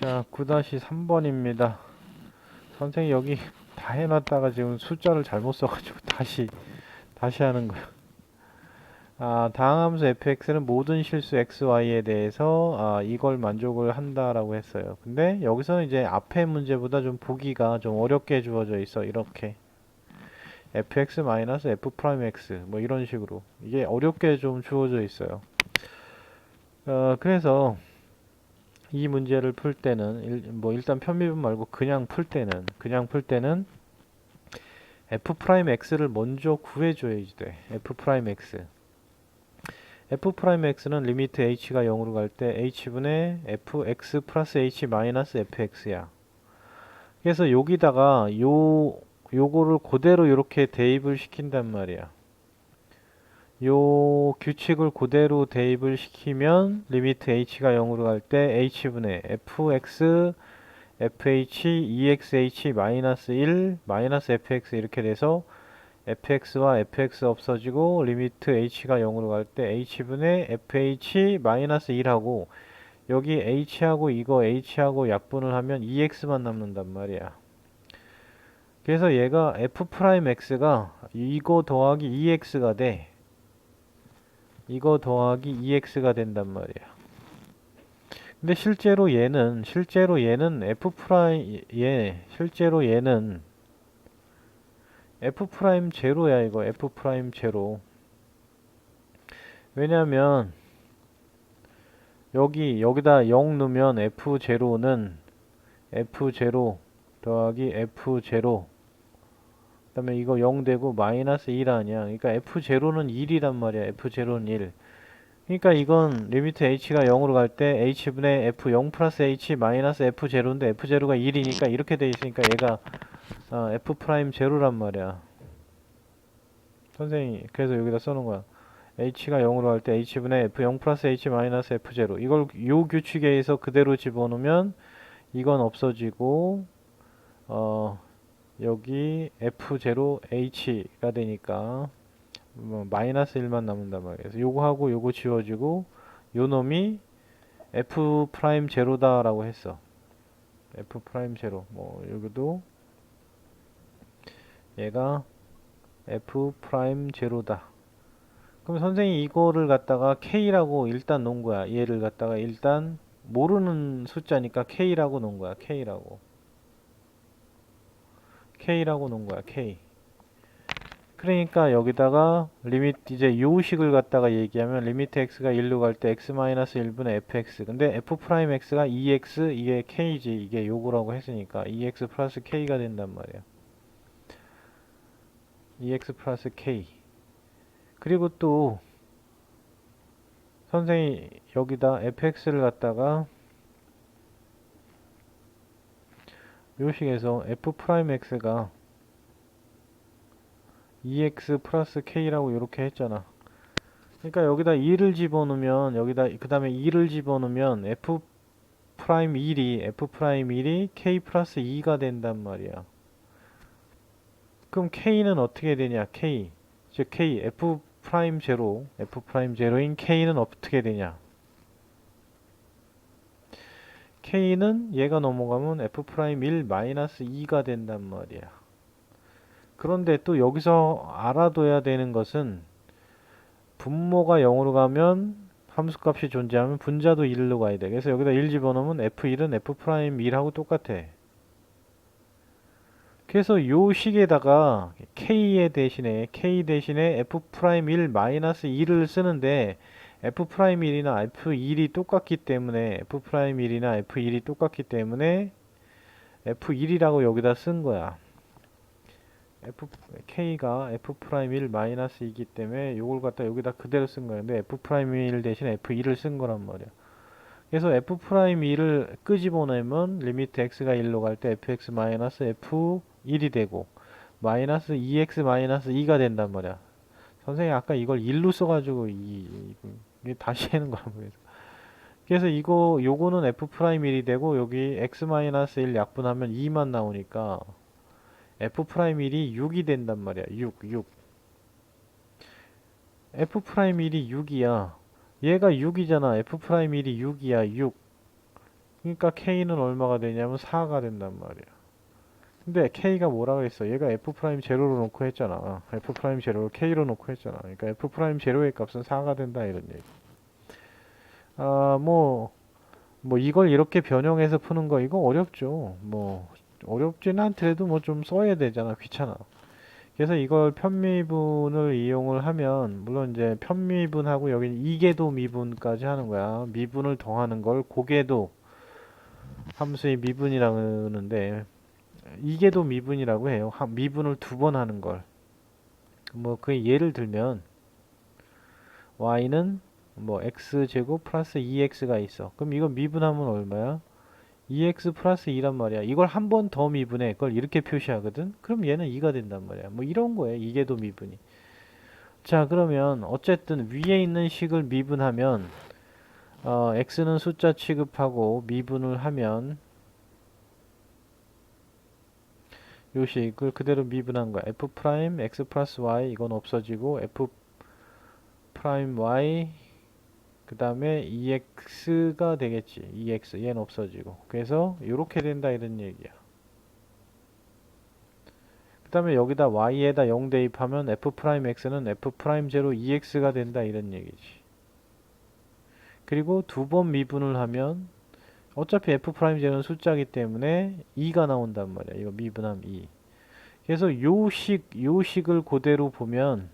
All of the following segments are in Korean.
자, 9-3번입니다. 선생님 여기 다 해놨다가 지금 숫자를 잘못 써가지고 다시 다시 하는 거야. 아, 다항함수 fx는 모든 실수 xy에 대해서 아, 이걸 만족을 한다라고 했어요. 근데 여기서는 이제 앞에 문제보다 좀 보기가 좀 어렵게 주어져 있어. 이렇게 fx f 프라임 x 뭐 이런 식으로 이게 어렵게 좀 주어져 있어요. 어, 그래서 이 문제를 풀 때는 일, 뭐 일단 편미분 말고 그냥 풀 때는 그냥 풀 때는 f 프라임 x를 먼저 구해줘야지 돼. f 프라임 x. f 프라임 x는 리미트 h가 0으로 갈 때 h분의 fx 플러스 h 마이너스 fx야. 그래서 여기다가 요 요거를 그대로 이렇게 대입을 시킨단 말이야. 요 규칙을 그대로 대입을 시키면 리미트 h가 0으로 갈 때 h분의 fx fh exh 마이너스 1 마이너스 fx 이렇게 돼서 fx와 fx 없어지고 리미트 h가 0으로 갈 때 h분의 fh 마이너스 1하고 여기 h하고 이거 h하고 약분을 하면 ex만 남는단 말이야. 그래서 얘가 f 프라임 x가 이거 더하기 2x가 돼. 이거 더하기 2x가 된단 말이야. 근데 실제로 얘는 실제로 얘는 f 프라임 얘 실제로 얘는 f 프라임 제로야 이거 f 프라임 제로. 왜냐면 여기 여기다 0 넣으면 f 제로는 f 제로 더하기 f 제로 그 다음에 이거 0 되고 마이너스 1 아니야. 그러니까 f0는 1이란 말이야. f0는 1. 그러니까 이건 리미트 h가 0으로 갈 때 h분의 f0 플러스 h 마이너스 f0인데 f0가 1이니까 이렇게 돼 있으니까 얘가 어, f 프라임 제로란 말이야. 선생님이 그래서 여기다 써놓은 거야. h가 0으로 갈 때 h분의 f0 플러스 h 마이너스 f0 이걸 요 규칙에 의해서 그대로 집어넣으면 이건 없어지고 어 여기 f0h가 되니까 뭐 마이너스 1만 남는단 말이에요. 그래서 요거하고 요거 지워지고 요 놈이 f 프라임 제로다 라고 했어. f 프라임 제로. 뭐 여기도 얘가 f 프라임 제로다. 그럼 선생님이 이거를 갖다가 k라고 일단 놓은 거야. 얘를 갖다가 일단 모르는 숫자니까 k라고 놓은 거야. k라고. K라고 놓은 거야. k. 그러니까 여기다가 리밋 이제 요식을 갖다가 얘기하면 리미트 x가 1로 갈 때 x-1분의 fx 근데 f 프라임 x가 2x 이게 k지 이게 요거라고 했으니까 2x 플러스 k가 된단 말이야 2x 플러스 k 그리고 또 선생이 여기다 fx를 갖다가 요식에서 f 프라임 x가 2x 플러스 k라고 이렇게 했잖아. 그러니까 여기다 2를 집어넣으면 여기다 그 다음에 2를 집어넣으면 f 프라임 1이 f 프라임 1이 k 플러스 2가 된단 말이야. 그럼 k는 어떻게 되냐? k 즉 k f 프라임 제로 f 프라임 제로인 k는 어떻게 되냐? K는 얘가 넘어가면 f 프라임 1 마이너스 2가 된단 말이야. 그런데 또 여기서 알아둬야 되는 것은 분모가 0으로 가면 함수값이 존재하면 분자도 1로 가야 돼. 그래서 여기다 1 집어넣으면 f1은 f 프라임 1하고 똑같아. 그래서 요 식에다가 k에 대신에 k 대신에 f 프라임 1 마이너스 2를 쓰는데 f 프라임 1이나 f1이 똑같기 때문에 f 프라임 1이나 f1이 똑같기 때문에 f1이라고 여기다 쓴 거야. f k가 f 프라임 1 마이너스 이기 때문에 요걸 갖다 여기다 그대로 쓴 거야. 근데 f 프라임 1 대신에 f2를 쓴 거란 말이야. 그래서 f 프라임 2를 끄집어내면 리미트 x가 1로 갈 때 fx 마이너스 f1이 되고 마이너스 2x 마이너스 2가 된단 말이야. 선생님 아까 이걸 1로 써가지고 이, 이 다시 하는 거란 말이야. 그래서 이거 요거는 f 프라임 1이 되고 여기 x 마이너스 1 약분하면 2만 나오니까 f 프라임 1이 6이 된단 말이야. 6, 6. f 프라임 1이 6이야. 얘가 6이잖아. f 프라임 1이 6이야. 6. 그러니까 K는 얼마가 되냐면 4가 된단 말이야. 근데 K가 뭐라 그랬어? 얘가 F 프라임 제로로 놓고 했잖아. F 프라임 제로를 K로 놓고 했잖아. 그러니까 F 프라임 제로의 값은 4가 된다 이런 얘기. 아, 뭐, 뭐 이걸 이렇게 변형해서 푸는 거 이거 어렵죠. 뭐 어렵지는 않더라도 뭐 좀 써야 되잖아. 귀찮아. 그래서 이걸 편미분을 이용을 하면 물론 이제 편미분하고 여기는 이계도 미분까지 하는 거야. 미분을 더하는 걸 고계도 함수의 미분이라고 하는데 이계도 미분이라고 해요. 하- 미분을 두 번 하는 걸. 뭐 그 예를 들면 y는 뭐 x제곱 플러스 2x가 있어. 그럼 이거 미분하면 얼마야? 2x 플러스 2란 말이야. 이걸 한 번 더 미분해. 그걸 이렇게 표시하거든. 그럼 얘는 2가 된단 말이야. 뭐 이런 거예요. 이게도 미분이. 자, 그러면 어쨌든 위에 있는 식을 미분하면 어, x는 숫자 취급하고 미분을 하면 요 식을 그대로 미분한 거야. f 프라임 x 플러스 y 이건 없어지고 f 프라임 y 그 다음에 2x가 되겠지. 2x 얘는 없어지고. 그래서 이렇게 된다 이런 얘기야. 그 다음에 여기다 y에다 0 대입하면 f 프라임 x는 f 프라임 제로 2x가 된다 이런 얘기지. 그리고 두 번 미분을 하면 어차피 f 프라임 제로는 숫자이기 때문에 2가 나온단 말이야. 이거 미분하면 2. 그래서 요 식, 요 식을 그대로 보면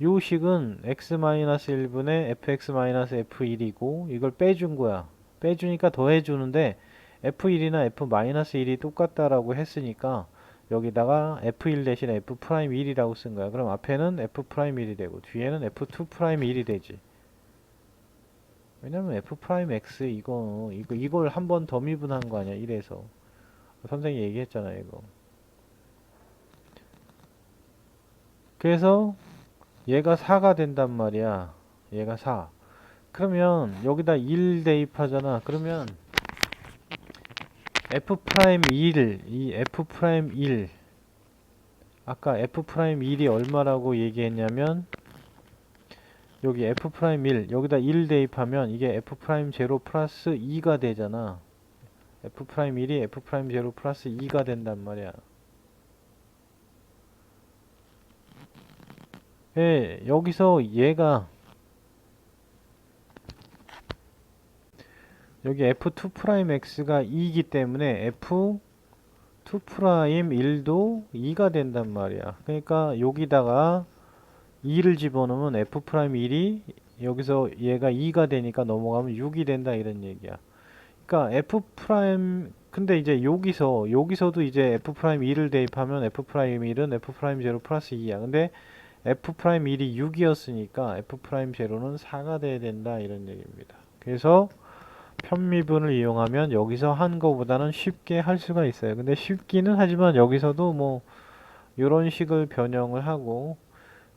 요 식은 x-1분의 fx-f1이고 이걸 빼준 거야. 빼주니까 더해주는데 f1이나 f-1이 똑같다라고 했으니까 여기다가 f1 대신에 f'1이라고 쓴 거야. 그럼 앞에는 f'1이 되고 뒤에는 f2'1이 되지. 왜냐면 f'(x) 이거 이거 이걸 한 번 더 미분한 거 아니야. 이래서 선생님이 얘기했잖아 이거. 그래서 얘가 4가 된단 말이야. 얘가 4. 그러면 여기다 1 대입하잖아. 그러면 f'1 이 f'1 아까 f'1이 얼마라고 얘기했냐면 여기 f'1 여기다 1 대입하면 이게 f'0 플러스 2가 되잖아. f'1이 f'0 플러스 2가 된단 말이야. 예, 여기서 얘가 여기 f2'x가 2이기 때문에 f2'1도 2가 된단 말이야. 그러니까 여기다가 2를 집어넣으면 f'1이 여기서 얘가 2가 되니까 넘어가면 6이 된다 이런 얘기야. 그러니까 f' 근데 이제 여기서 여기서도 이제 f'2를 대입하면 f'1은 f'0 플러스 2야. 근데 f'1이 6이었으니까 f'0는 4가 돼야 된다 이런 얘기입니다. 그래서 편미분을 이용하면 여기서 한 거보다는 쉽게 할 수가 있어요. 근데 쉽기는 하지만 여기서도 뭐 이런 식을 변형을 하고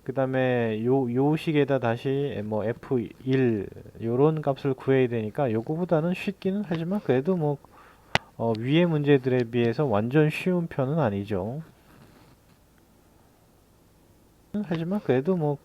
그 다음에 요, 요 식에다 다시 뭐 f1 요런 값을 구해야 되니까 요거보다는 쉽기는 하지만 그래도 뭐 어, 위의 문제들에 비해서 완전 쉬운 편은 아니죠. 하지만 그래도 뭐